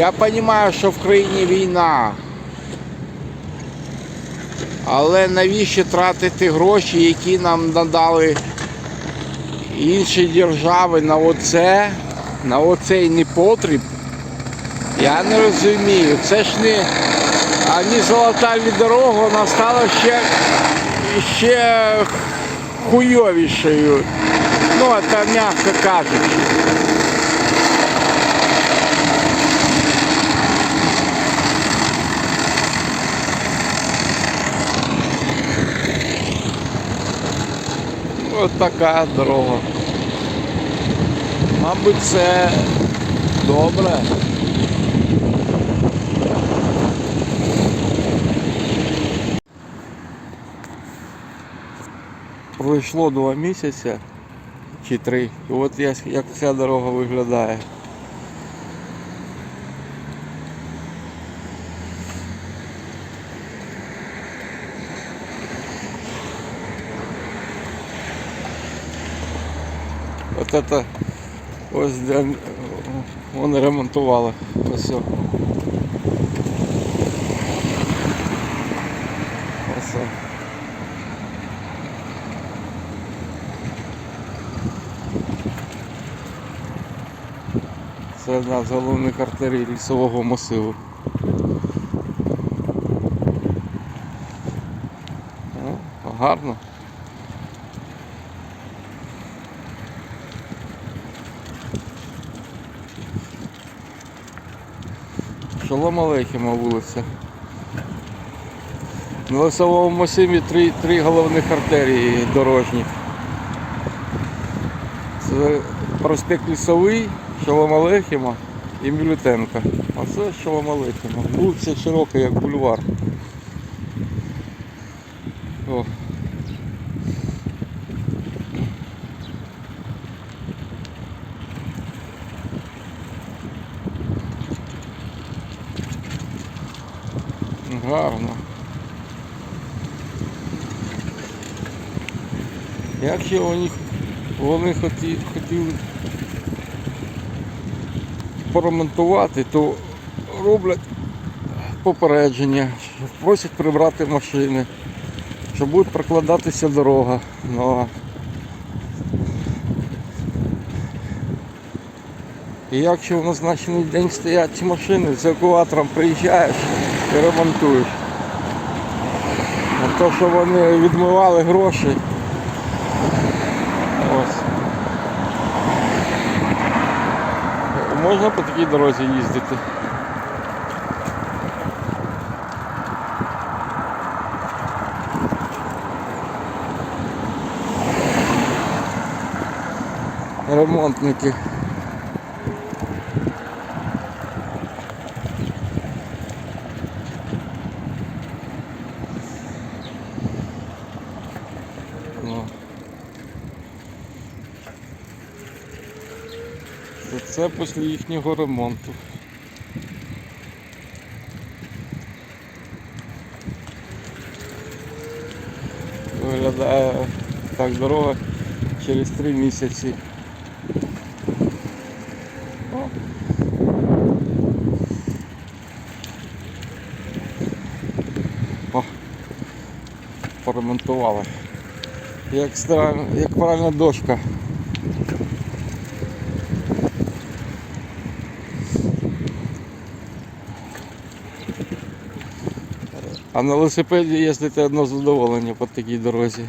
Я розумію, що в країні війна. Але навіщо тратити гроші, які нам надали інші держави на оце, на оцей непотріб? Я не розумію. Це ж не ані золота ні дорога, вона стала ще, ще хуйовішою. Ну, це м'яко кажучи. Ось така дорога. Мабуть, це добре. Пройшло два місяці чи три. І от як ця дорога виглядає. От это ось де вони ремонтували. Ось. Це одна з головних артерій лісового масиву. Ну, гарно. Шалом Алейхіма вулиця. На лісовому масиві три, три головних артерії дорожні. Це проспект Лісовий, Шалом Алейхіма і Мілютенка. А це Шалом Алейхіма. Вулиця широка, як бульвар. О. Гарно. Якщо вони, вони хоті, хотіли поремонтувати, то роблять попередження, просять прибрати машини, що буде прокладатися дорога. Ну, і якщо в назначений день стоять ці машини, з евакуатором приїжджаєш і ремонтуєш. А то, що вони відмивали гроші. Ось. Можна по такій дорозі їздити. Ремонтники. Це- Це після їхнього ремонту. Виглядає так дорога через три місяці. О. Поремонтували. Як, стара- як правильна дошка. А на велосипеді їздити одно задоволення по такій дорозі.